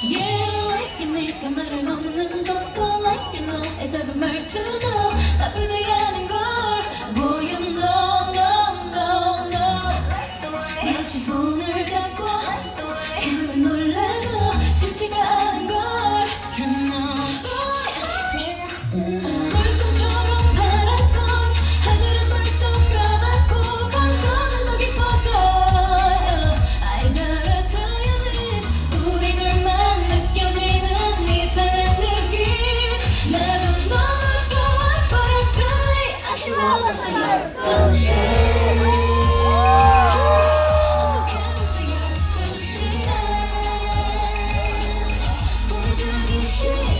Yeah, like 네가 말을 놓는 것도 like you know 애 작은 말투도 나쁘지 않은 걸 보여 no no no no 말없이 손 나 벌써 열두 시 어떡해 벌써 열두 시네 보내주기 싫어